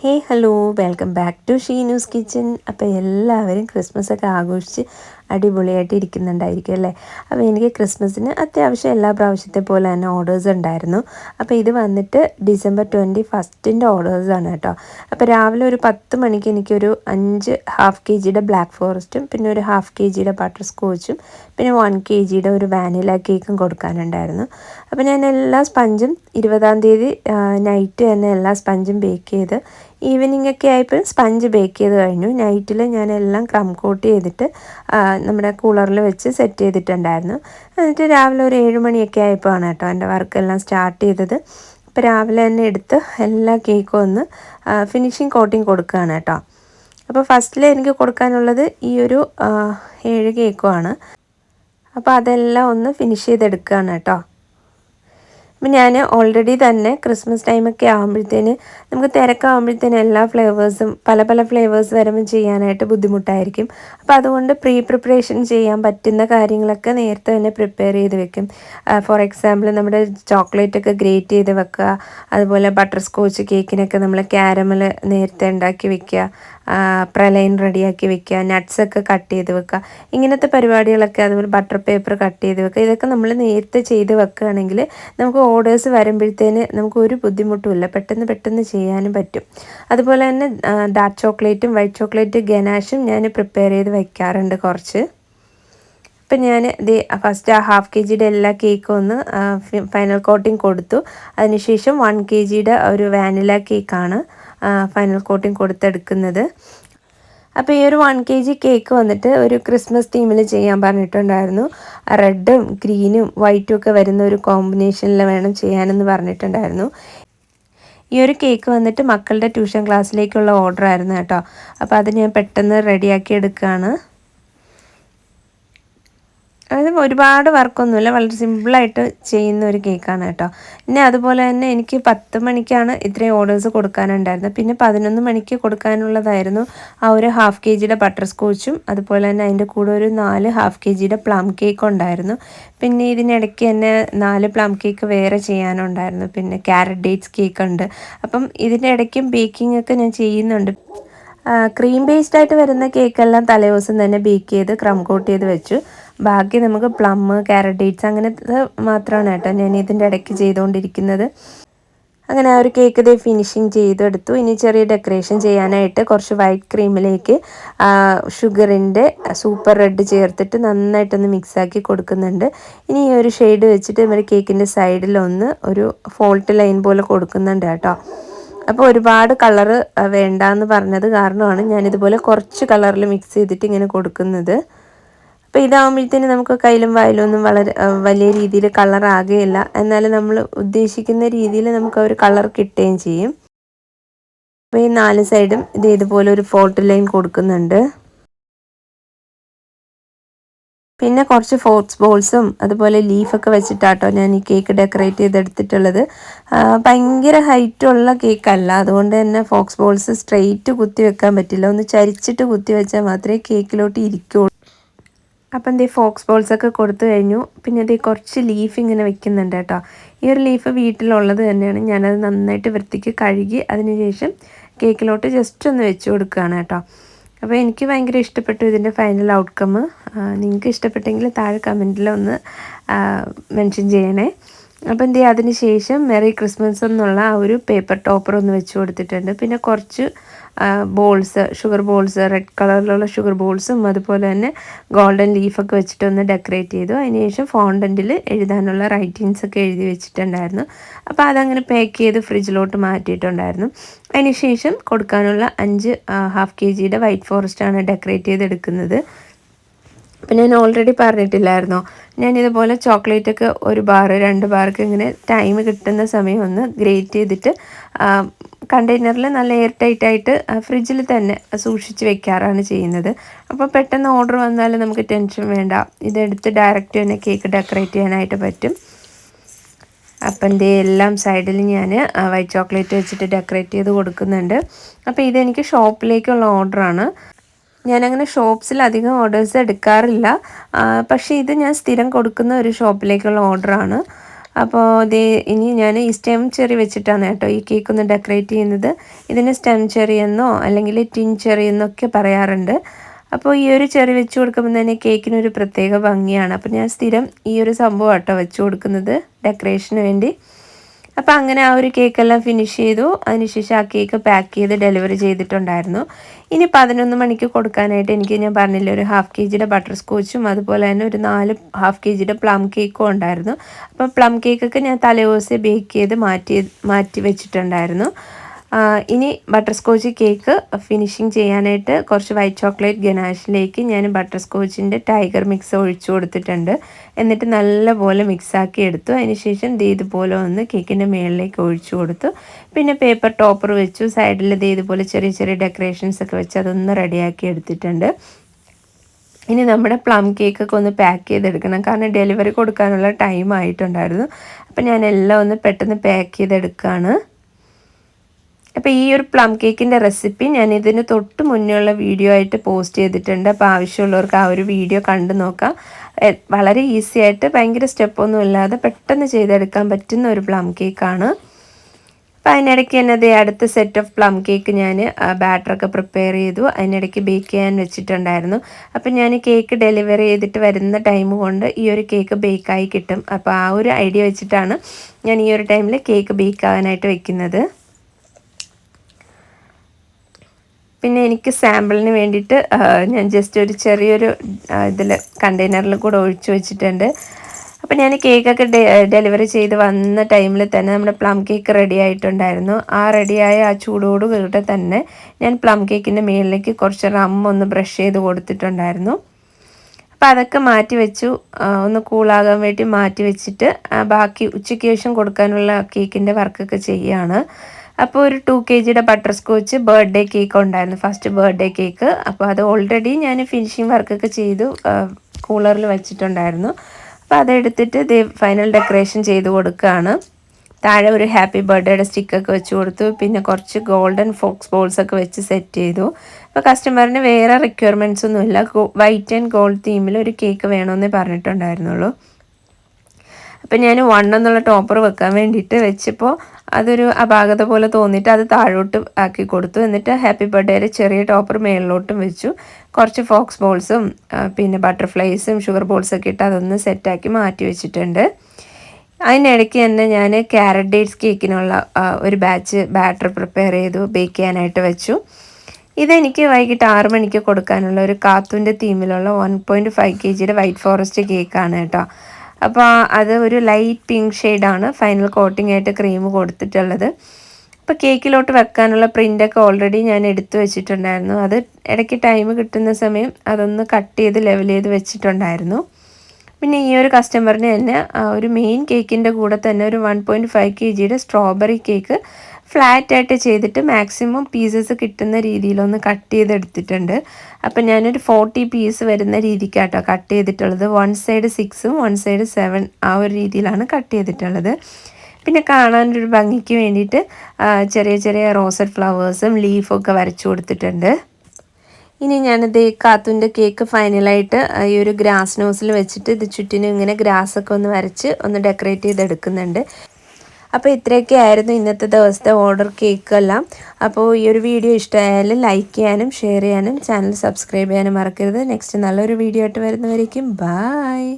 Hey hello welcome back to she news kitchen അപ്പോൾ എല്ലാവരും Christmas ഒക്കെ ആഘോഷിച്ച് അടിപൊളിയായിട്ട് ഇരിക്കുന്നുണ്ടായിരിക്കും അല്ലേ? അപ്പോൾ എനിക്ക് ക്രിസ്മസിന് അത്യാവശ്യം എല്ലാ പ്രാവശ്യത്തെ പോലെ തന്നെ ഓർഡേഴ്സ് ഉണ്ടായിരുന്നു. അപ്പോൾ ഇത് വന്നിട്ട് ഡിസംബർ ട്വന്റി ഫസ്റ്റിന്റെ ഓർഡേഴ്സാണ് കേട്ടോ. അപ്പോൾ രാവിലെ ഒരു പത്ത് മണിക്ക് എനിക്കൊരു അഞ്ച് ഹാഫ് കെ ജിയുടെ ബ്ലാക്ക് ഫോറസ്റ്റും പിന്നെ ഒരു ഹാഫ് കെ ജിയുടെ ബട്ടർ സ്കോച്ചും പിന്നെ വൺ കെ ജിയുടെ ഒരു വാനില കേക്കും കൊടുക്കാനുണ്ടായിരുന്നു. അപ്പോൾ ഞാൻ എല്ലാ സ്പഞ്ചും ഇരുപതാം തീയതി നൈറ്റ് തന്നെ എല്ലാ സ്പഞ്ചും ബേക്ക് ചെയ്ത് ഈവനിങ് ഒക്കെ ആയപ്പോൾ സ്പഞ്ച് ബേക്ക് ചെയ്ത് കഴിഞ്ഞു. നൈറ്റിൽ ഞാൻ എല്ലാം ക്രം കോട്ട് ചെയ്തിട്ട് നമ്മുടെ കൂളറിൽ വെച്ച് സെറ്റ് ചെയ്തിട്ടുണ്ടായിരുന്നു. എന്നിട്ട് രാവിലെ ഒരു ഏഴ് മണിയൊക്കെ ആയപ്പോൾ ആണ് കേട്ടോ എന്റെ വർക്കെല്ലാം സ്റ്റാർട്ട് ചെയ്തത്. അപ്പോൾ രാവിലെ തന്നെ എടുത്ത് എല്ലാ കേക്കും ഒന്ന് ഫിനിഷിങ് കോട്ടിങ് കൊടുക്കുകയാണ് കേട്ടോ. അപ്പോൾ ഫസ്റ്റിൽ എനിക്ക് കൊടുക്കാനുള്ളത് ഈ ഒരു ഏഴ് കേക്കുമാണ് അപ്പോൾ അതെല്ലാം ഒന്ന് ഫിനിഷ് ചെയ്തെടുക്കുകയാണ് കേട്ടോ. അപ്പം ഞാൻ ഓൾറെഡി തന്നെ ക്രിസ്മസ് ടൈമൊക്കെ ആകുമ്പോഴത്തേന് നമുക്ക് തിരക്കാകുമ്പോഴത്തേന് എല്ലാ ഫ്ലേവേഴ്സും പല പല ഫ്ലേവേഴ്സ് വരുമ്പോൾ ചെയ്യാനായിട്ട് ബുദ്ധിമുട്ടായിരിക്കും. അപ്പോൾ അതുകൊണ്ട് പ്രീ പ്രിപ്പറേഷൻ ചെയ്യാൻ പറ്റുന്ന കാര്യങ്ങളൊക്കെ നേരത്തെ തന്നെ പ്രിപ്പയർ ചെയ്ത് വെക്കും. ഫോർ എക്സാമ്പിൾ നമ്മുടെ ചോക്ലേറ്റൊക്കെ ഗ്രേറ്റ് ചെയ്ത് വെക്കുക. അതുപോലെ ബട്ടർ സ്കോച്ച് കേക്കിനൊക്കെ നമ്മൾ ക്യാരമൽ നേരത്തെ ഉണ്ടാക്കി വെക്കുക. പ്രലൈൻ റെഡിയാക്കി വെക്കുക നട്ട്സൊക്കെ കട്ട് ചെയ്ത് വെക്കുക ഇങ്ങനത്തെ പരിപാടികളൊക്കെ അതുപോലെ ബട്ടർ പേപ്പർ കട്ട് ചെയ്ത് വെക്കുക ഇതൊക്കെ നമ്മൾ നേരത്തെ ചെയ്ത് വെക്കുകയാണെങ്കിൽ നമുക്ക് ഓർഡേഴ്സ് വരുമ്പോഴത്തേന് നമുക്ക് ഒരു ബുദ്ധിമുട്ടുമില്ല പെട്ടെന്ന് പെട്ടെന്ന് ചെയ്യാനും പറ്റും. അതുപോലെ തന്നെ ഡാർക്ക് ചോക്ലേറ്റും വൈറ്റ് ചോക്ലേറ്റ് ഗനാഷും ഞാൻ പ്രിപ്പയർ ചെയ്ത് വയ്ക്കാറുണ്ട് കുറച്ച്. ഇപ്പം ഞാൻ ഇത് ഫസ്റ്റ് ആ ഹാഫ് കെ ജിയുടെ എല്ലാ കേക്കും ഒന്ന് ഫൈനൽ കോട്ടിങ് കൊടുത്തു. അതിനുശേഷം വൺ കെ ജിയുടെ ഒരു വാനില കേക്കാണ് ഫൈനൽ കോട്ടിങ് കൊടുത്തെടുക്കുന്നത്. അപ്പോൾ ഈ ഒരു വൺ കെ ജി കേക്ക് വന്നിട്ട് ഒരു ക്രിസ്മസ് തീമിൽ ചെയ്യാൻ പറഞ്ഞിട്ടുണ്ടായിരുന്നു. റെഡും ഗ്രീനും വൈറ്റും ഒക്കെ വരുന്ന ഒരു കോമ്പിനേഷനിൽ വേണം ചെയ്യാനെന്ന് പറഞ്ഞിട്ടുണ്ടായിരുന്നു. ഈ ഒരു കേക്ക് വന്നിട്ട് മക്കളുടെ ട്യൂഷൻ ക്ലാസ്സിലേക്കുള്ള ഓർഡർ ആയിരുന്നു കേട്ടോ. അപ്പോൾ അത് ഞാൻ പെട്ടെന്ന് റെഡിയാക്കി എടുക്കുകയാണ് അതായത് ഒരുപാട് വർക്കൊന്നുമില്ല. വളരെ സിമ്പിളായിട്ട് ചെയ്യുന്ന ഒരു കേക്കാണ് കേട്ടോ. പിന്നെ അതുപോലെ തന്നെ എനിക്ക് പത്ത് മണിക്കാണ് ഇത്രയും ഓർഡേഴ്സ് കൊടുക്കാനുണ്ടായിരുന്നത്. പിന്നെ പതിനൊന്ന് മണിക്ക് കൊടുക്കാനുള്ളതായിരുന്നു ആ ഒരു ഹാഫ് കെ ജിയുടെ ബട്ടർ സ്കോച്ചും. അതുപോലെ തന്നെ അതിന്റെ കൂടെ ഒരു നാല് ഹാഫ് കെ ജിയുടെ പ്ലം കേക്ക് ഉണ്ടായിരുന്നു. പിന്നെ ഇതിനിടയ്ക്ക് തന്നെ നാല് പ്ലം കേക്ക് വേറെ ചെയ്യാനുണ്ടായിരുന്നു. പിന്നെ ക്യാരറ്റ് ഡേറ്റ്സ് കേക്ക് ഉണ്ട് അപ്പം ഇതിന്റെ ഇടയ്ക്കും ബേക്കിംഗ് ഒക്കെ ഞാൻ ചെയ്യുന്നുണ്ട്. ക്രീം ബേസ്ഡ് ആയിട്ട് വരുന്ന കേക്കെല്ലാം തലേ ദിവസം തന്നെ ബേക്ക് ചെയ്ത് ക്രം കോട്ട് ചെയ്ത് വെച്ചു. ബാക്കി നമുക്ക് പ്ലം ക്യാരറ്റ് ഡേറ്റ്സ് അങ്ങനത്തെ മാത്രമാണ് കേട്ടോ ഞാൻ ഇതിന്റെ ഇടയ്ക്ക് ചെയ്തുകൊണ്ടിരിക്കുന്നത്. അങ്ങനെ ആ ഒരു കേക്ക് ഇതേ ഫിനിഷിങ് ചെയ്തെടുത്തു. ഇനി ചെറിയ ഡെക്കറേഷൻ ചെയ്യാനായിട്ട് കുറച്ച് വൈറ്റ് ക്രീമിലേക്ക് ഷുഗറിന്റെ സൂപ്പർ റെഡ് ചേർത്തിട്ട് നന്നായിട്ടൊന്ന് മിക്സാക്കി കൊടുക്കുന്നുണ്ട്. ഇനി ഈ ഒരു ഷെയ്ഡ് വെച്ചിട്ട് നമ്മുടെ കേക്കിന്റെ സൈഡിലൊന്ന് ഒരു ഫോൾട്ട് ലൈൻ പോലെ കൊടുക്കുന്നുണ്ട് കേട്ടോ. അപ്പോൾ ഒരുപാട് കളറ് വേണ്ടാന്ന് പറഞ്ഞത് കാരണമാണ് ഞാനിതുപോലെ കുറച്ച് കളറിൽ മിക്സ് ചെയ്തിട്ട് ഇങ്ങനെ കൊടുക്കുന്നത്. അപ്പോൾ ഇതാകുമ്പോഴത്തേന് നമുക്ക് കയ്യിലും വായിലും ഒന്നും വളരെ വലിയ രീതിയിൽ കളർ ആകുകയില്ല. എന്നാലും നമ്മൾ ഉദ്ദേശിക്കുന്ന രീതിയിൽ നമുക്ക് ഒരു കളർ കിട്ടുകയും ചെയ്യും. അപ്പോൾ ഈ നാല് സൈഡും ഇത് ഇതുപോലെ ഒരു ഫോൾട്ട് ലൈൻ കൊടുക്കുന്നുണ്ട്. പിന്നെ കുറച്ച് ഫോർട്സ് ബോൾസും അതുപോലെ ലീഫൊക്കെ വെച്ചിട്ടാട്ടോ ഞാൻ ഈ കേക്ക് ഡെക്കറേറ്റ് ചെയ്തെടുത്തിട്ടുള്ളത്. ഭയങ്കര ഹൈറ്റുള്ള കേക്കല്ല അതുകൊണ്ട് തന്നെ ഫോക്സ് ബോൾസ് സ്ട്രെയിറ്റ് കുത്തി വെക്കാൻ പറ്റില്ല. ഒന്ന് ചരിച്ചിട്ട് കുത്തി വെച്ചാൽ മാത്രമേ കേക്കിലോട്ട് ഇരിക്കുള്ളൂ. അപ്പം എന്തേ ഫോക്സ് ബോൾസൊക്കെ കൊടുത്തു കഴിഞ്ഞു. പിന്നെ ഇതേ കുറച്ച് ലീഫ് ഇങ്ങനെ വെക്കുന്നുണ്ട് കേട്ടോ. ഈ ഒരു ലീഫ് വീട്ടിലുള്ളത് തന്നെയാണ്. ഞാനത് നന്നായിട്ട് വൃത്തിക്ക് കഴുകി അതിനുശേഷം കേക്കിലോട്ട് ജസ്റ്റ് ഒന്ന് വെച്ച് കൊടുക്കുകയാണ് കേട്ടോ. അപ്പോൾ എനിക്ക് ഭയങ്കര ഇഷ്ടപ്പെട്ടു ഇതിന്റെ ഫൈനൽ ഔട്ട്കം നിങ്ങൾക്ക് ഇഷ്ടപ്പെട്ടെങ്കിൽ താഴെ കമന്റിൽ ഒന്ന് മെൻഷൻ ചെയ്യണേ. അപ്പോൾ എന്ത് ചെയ്യുക അതിന് ശേഷം മെറി ക്രിസ്മസ് എന്നുള്ള ആ ഒരു പേപ്പർ ടോപ്പർ ഒന്ന് വെച്ച് കൊടുത്തിട്ടുണ്ട്. പിന്നെ കുറച്ച് ബോൾസ് ഷുഗർ ബോൾസ് റെഡ് കളറിലുള്ള ഷുഗർ ബോൾസും അതുപോലെ തന്നെ ഗോൾഡൻ ലീഫൊക്കെ വെച്ചിട്ട് ഒന്ന് ഡെക്കറേറ്റ് ചെയ്തു. അതിനുശേഷം ഫോണ്ടന്റിൽ എഴുതാനുള്ള റൈറ്റിങ്സ് ഒക്കെ എഴുതി വെച്ചിട്ടുണ്ടായിരുന്നു. അപ്പോൾ അതങ്ങനെ പാക്ക് ചെയ്ത് ഫ്രിഡ്ജിലോട്ട് മാറ്റിയിട്ടുണ്ടായിരുന്നു. അതിനുശേഷം കൊടുക്കാനുള്ള അഞ്ച് ഹാഫ് കെ ജിയുടെ വൈറ്റ് ഫോറസ്റ്റാണ് ഡെക്കറേറ്റ് ചെയ്തെടുക്കുന്നത്. അപ്പം ഞാൻ ഓൾറെഡി പറഞ്ഞിട്ടില്ലായിരുന്നോ. ഞാൻ ഇതുപോലെ ചോക്ലേറ്റ് ഒക്കെ ഒരു ബാർ രണ്ട് ബാർക്ക് ഇങ്ങനെ ടൈം കിട്ടുന്ന സമയം ഒന്ന് ഗ്രേറ്റ് ചെയ്തിട്ട് കണ്ടെയ്നറിൽ നല്ല എയർ ടൈറ്റ് ആയിട്ട് ഫ്രിഡ്ജിൽ തന്നെ സൂക്ഷിച്ച് വെക്കാറാണ് ചെയ്യുന്നത്. അപ്പോൾ പെട്ടെന്ന് ഓർഡർ വന്നാൽ നമുക്ക് ടെൻഷൻ വേണ്ട. ഇതെടുത്ത് ഡയറക്റ്റ് തന്നെ കേക്ക് ഡെക്കറേറ്റ് ചെയ്യാനായിട്ട് പറ്റും. അപ്പം എന്റെ എല്ലാം സൈഡിൽ ഞാൻ വൈറ്റ് ചോക്ലേറ്റ് വെച്ചിട്ട് ഡെക്കറേറ്റ് ചെയ്ത് കൊടുക്കുന്നുണ്ട്. അപ്പോൾ ഇതെനിക്ക് ഷോപ്പിലേക്കുള്ള ഓർഡറാണ് ഞാനങ്ങനെ ഷോപ്സിൽ അധികം ഓർഡേഴ്സ് എടുക്കാറില്ല. പക്ഷേ ഇത് ഞാൻ സ്ഥിരം കൊടുക്കുന്ന ഒരു ഷോപ്പിലേക്കുള്ള ഓർഡറാണ്. അപ്പോൾ ഇത് ഇനി ഞാൻ ഈ സ്റ്റെം ചെറി വെച്ചിട്ടാണ് കേട്ടോ ഈ കേക്ക് ഒന്ന് ഡെക്കറേറ്റ് ചെയ്യുന്നത്. ഇതിന് സ്റ്റെം ചെറി എന്നോ അല്ലെങ്കിൽ ടിൻ ചെറി എന്നൊക്കെ പറയാറുണ്ട്. അപ്പോൾ ഈ ഒരു ചെറി വെച്ച് കൊടുക്കുമ്പോൾ തന്നെ കേക്കിനൊരു പ്രത്യേക ഭംഗിയാണ്. അപ്പോൾ ഞാൻ സ്ഥിരം ഈ ഒരു സംഭവം കേട്ടോ വെച്ച് കൊടുക്കുന്നത് ഡെക്കറേഷന് വേണ്ടി. അപ്പോൾ അങ്ങനെ ആ ഒരു കേക്കെല്ലാം ഫിനിഷ് ചെയ്തു. അതിനുശേഷം ആ കേക്ക് പാക്ക് ചെയ്ത് ഡെലിവറി ചെയ്തിട്ടുണ്ടായിരുന്നു. ഇനി പതിനൊന്ന് മണിക്ക് കൊടുക്കാനായിട്ട് എനിക്ക് ഞാൻ പറഞ്ഞില്ല ഒരു ഹാഫ് കെ ജിയുടെ ബട്ടർ സ്കോച്ചും അതുപോലെ തന്നെ ഒരു നാല് ഹാഫ് കെ ജിയുടെ പ്ലം കേക്കും ഉണ്ടായിരുന്നു. അപ്പോൾ പ്ലം കേക്കൊക്കെ ഞാൻ തലേദിവസം ബേക്ക് ചെയ്ത് മാറ്റി മാറ്റി വെച്ചിട്ടുണ്ടായിരുന്നു. ഇനി ബട്ടർ സ്കോച്ച് കേക്ക് ഫിനിഷിങ് ചെയ്യാനായിട്ട് കുറച്ച് വൈറ്റ് ചോക്ലേറ്റ് ഗനാഷിലേക്ക് ഞാൻ ബട്ടർ സ്കോച്ചിന്റെ ടൈഗർ മിക്സ് ഒഴിച്ചു കൊടുത്തിട്ടുണ്ട്. എന്നിട്ട് നല്ലപോലെ മിക്സാക്കി എടുത്തു. അതിനുശേഷം ദേ ഇതുപോലെ ഒന്ന് കേക്കിന്റെ മുകളിലേക്ക് ഒഴിച്ചു കൊടുത്തു. പിന്നെ പേപ്പർ ടോപ്പർ വെച്ചു. സൈഡിൽ ദേ ഇതുപോലെ ചെറിയ ചെറിയ ഡെക്കറേഷൻസ് ഒക്കെ വെച്ച് അതൊന്ന് റെഡിയാക്കി എടുത്തിട്ടുണ്ട്. ഇനി നമ്മുടെ പ്ലം കേക്കൊക്കെ ഒന്ന് പാക്ക് ചെയ്തെടുക്കണം. കാരണം ഡെലിവറി കൊടുക്കാനുള്ള ടൈം ആയിട്ടുണ്ടായിരുന്നു. അപ്പം ഞാൻ എല്ലാം ഒന്ന് പെട്ടെന്ന് പാക്ക് ചെയ്തെടുക്കുകയാണ് അപ്പോൾ ഈ ഒരു പ്ലം കേക്കിന്റെ റെസിപ്പി ഞാൻ ഇതിന് തൊട്ട് മുന്നേയുള്ള വീഡിയോ ആയിട്ട് പോസ്റ്റ് ചെയ്തിട്ടുണ്ട്. അപ്പോൾ ആവശ്യമുള്ളവർക്ക് ആ ഒരു വീഡിയോ കണ്ടു നോക്കാം. വളരെ ഈസി ആയിട്ട് ഭയങ്കര സ്റ്റെപ്പൊന്നും ഇല്ലാതെ പെട്ടെന്ന് ചെയ്തെടുക്കാൻ പറ്റുന്ന ഒരു പ്ലം കേക്കാണ് അപ്പോൾ അതിനിടയ്ക്ക് തന്നെ അതേ അടുത്ത സെറ്റ് ഓഫ് പ്ലം കേക്ക് ഞാൻ ബാറ്ററൊക്കെ പ്രിപ്പയർ ചെയ്തു. അതിനിടയ്ക്ക് ബേക്ക് ചെയ്യാൻ വെച്ചിട്ടുണ്ടായിരുന്നു. അപ്പം ഞാൻ കേക്ക് ഡെലിവറി ചെയ്തിട്ട് വരുന്ന ടൈം കൊണ്ട് ഈ ഒരു കേക്ക് ബേക്കായി കിട്ടും. അപ്പോൾ ആ ഒരു ഐഡിയ വെച്ചിട്ടാണ് ഞാൻ ഈ ഒരു ടൈമിൽ കേക്ക് ബേക്ക് ആവാനായിട്ട് വെക്കുന്നത്. പിന്നെ എനിക്ക് സാമ്പിളിന് വേണ്ടിയിട്ട് ഞാൻ ജസ്റ്റ് ഒരു ചെറിയൊരു ഇതിൽ കണ്ടെയ്നറിൽ കൂടെ ഒഴിച്ചു വെച്ചിട്ടുണ്ട്. അപ്പോൾ ഞാൻ കേക്കൊക്കെ ഡെലിവറി ചെയ്ത് വന്ന ടൈമിൽ തന്നെ നമ്മുടെ പ്ലം കേക്ക് റെഡി ആയിട്ടുണ്ടായിരുന്നു. ആ റെഡിയായ ആ ചൂടോട് കൂടെ തന്നെ ഞാൻ പ്ലം കേക്കിന്റെ മുകളിലേക്ക് കുറച്ച് റം ഒന്ന് ബ്രഷ് ചെയ്ത് കൊടുത്തിട്ടുണ്ടായിരുന്നു. അപ്പോൾ അതൊക്കെ മാറ്റി വെച്ചു. ഒന്ന് കൂളാകാൻ വേണ്ടി മാറ്റി വെച്ചിട്ട് ബാക്കി ഉച്ചയ്ക്ക് ശേഷം കൊടുക്കാനുള്ള കേക്കിന്റെ വർക്കൊക്കെ ചെയ്യുകയാണ് അപ്പോൾ ഒരു ടു കെ ജിയുടെ ബട്ടർ സ്കോച്ച് ബർത്ത്ഡേ കേക്ക് ഉണ്ടായിരുന്നു. ഫസ്റ്റ് ബർത്ത്ഡേ കേക്ക് അപ്പോൾ അത് ഓൾറെഡി ഞാൻ ഫിനിഷിങ് വർക്കൊക്കെ ചെയ്തു കൂളറിൽ വെച്ചിട്ടുണ്ടായിരുന്നു. അപ്പോൾ അതെടുത്തിട്ട് ഇത് ഫൈനൽ ഡെക്കറേഷൻ ചെയ്ത് കൊടുക്കുകയാണ്. താഴെ ഒരു ഹാപ്പി ബർത്ത്ഡേയുടെ സ്റ്റിക്കൊക്കെ വെച്ച് കൊടുത്തു. പിന്നെ കുറച്ച് ഗോൾഡൻ ഫോക്സ് ബോൾസ് ഒക്കെ വെച്ച് സെറ്റ് ചെയ്തു. അപ്പോൾ കസ്റ്റമറിന് വേറെ റിക്വയർമെന്റ്സ് ഒന്നുമില്ല. വൈറ്റ് ആൻഡ് ഗോൾഡ് തീമിൽ ഒരു കേക്ക് വേണമെന്നേ പറഞ്ഞിട്ടുണ്ടായിരുന്നുള്ളൂ. അപ്പം ഞാൻ വൺ എന്നുള്ള ടോപ്പർ വെക്കാൻ വേണ്ടിയിട്ട് വെച്ചപ്പോൾ അതൊരു അപാകത പോലെ തോന്നിയിട്ട് അത് താഴോട്ട് ആക്കി കൊടുത്തു. എന്നിട്ട് ഹാപ്പി ബർത്ത്ഡേയുടെ ചെറിയ ടോപ്പർ മേളിലോട്ടും വെച്ചു. കുറച്ച് ഫോക്സ് ബോൾസും പിന്നെ ബട്ടർഫ്ലൈസും ഷുഗർ ബോൾസൊക്കെ ഇട്ട് അതൊന്ന് സെറ്റാക്കി മാറ്റി വെച്ചിട്ടുണ്ട്. അതിനിടയ്ക്ക് തന്നെ ഞാൻ ക്യാരറ്റ് ഡേറ്റ്സ് കേക്കിനുള്ള ഒരു ബാച്ച് ബാറ്റർ പ്രിപ്പയർ ചെയ്തു ബേക്ക് ചെയ്യാനായിട്ട് വെച്ചു. ഇതെനിക്ക് വൈകിട്ട് ആറ് മണിക്ക് കൊടുക്കാനുള്ള ഒരു കാത്തുന്റെ തീമിലുള്ള വൺ പോയിന്റ് ഫൈവ് കെ ജിയുടെ വൈറ്റ് ഫോറസ്റ്റ് കേക്കാണ് കേട്ടോ. അപ്പോൾ അത് ഒരു ലൈറ്റ് പിങ്ക് ഷെയ്ഡാണ് ഫൈനൽ കോട്ടിംഗ് ആയിട്ട് ക്രീം കൊടുത്തിട്ടുള്ളത്. അപ്പോൾ കേക്കിലോട്ട് വെക്കാനുള്ള പ്രിന്റൊക്കെ ഓൾറെഡി ഞാൻ എടുത്തു വെച്ചിട്ടുണ്ടായിരുന്നു. അത് ഇടയ്ക്ക് ടൈം കിട്ടുന്ന സമയം അതൊന്ന് കട്ട് ചെയ്ത് ലെവൽ ചെയ്ത് വെച്ചിട്ടുണ്ടായിരുന്നു. പിന്നെ ഈ ഒരു കസ്റ്റമറിന് തന്നെ ഒരു മെയിൻ കേക്കിന്റെ കൂടെ തന്നെ ഒരു വൺ പോയിന്റ് ഫൈവ് കെ ജിയുടെ സ്ട്രോബെറി കേക്ക് ഫ്ലാറ്റ് ആയിട്ട് ചെയ്തിട്ട് മാക്സിമം പീസസ് കിട്ടുന്ന രീതിയിലൊന്ന് കട്ട് ചെയ്തെടുത്തിട്ടുണ്ട്. അപ്പം ഞാനൊരു ഫോർട്ടി പീസ് വരുന്ന രീതിക്കാട്ടോ കട്ട് ചെയ്തിട്ടുള്ളത്. വൺ സൈഡ് സിക്സും വൺ സൈഡ് സെവൻ ആ ഒരു രീതിയിലാണ് കട്ട് ചെയ്തിട്ടുള്ളത്. പിന്നെ കാണാനൊരു ഭംഗിക്ക് വേണ്ടിയിട്ട് ചെറിയ ചെറിയ റോസഡ് ഫ്ലവേഴ്സും ലീഫൊക്കെ വരച്ചു കൊടുത്തിട്ടുണ്ട്. ഇനി ഞാനിത് കാത്തുന്റെ കേക്ക് ഫൈനലായിട്ട് ഈ ഒരു ഗ്രാസ് നോസിൽ വെച്ചിട്ട് ഇത് ചുറ്റിനും ഇങ്ങനെ ഗ്രാസൊക്കെ ഒന്ന് വരച്ച് ഒന്ന് ഡെക്കറേറ്റ് ചെയ്തെടുക്കുന്നുണ്ട്. അപ്പോൾ ഇത്രയൊക്കെ ആയിരുന്നു ഇന്നത്തെ ദിവസത്തെ ഓർഡർ കേക്കെല്ലാം അപ്പോൾ ഈ ഒരു വീഡിയോ ഇഷ്ടമായാലും ലൈക്ക് ചെയ്യാനും ഷെയർ ചെയ്യാനും ചാനൽ സബ്സ്ക്രൈബ് ചെയ്യാനും മറക്കരുത്. നെക്സ്റ്റ് നല്ലൊരു വീഡിയോ ആയിട്ട് വരുന്നവരേക്കും ബായ്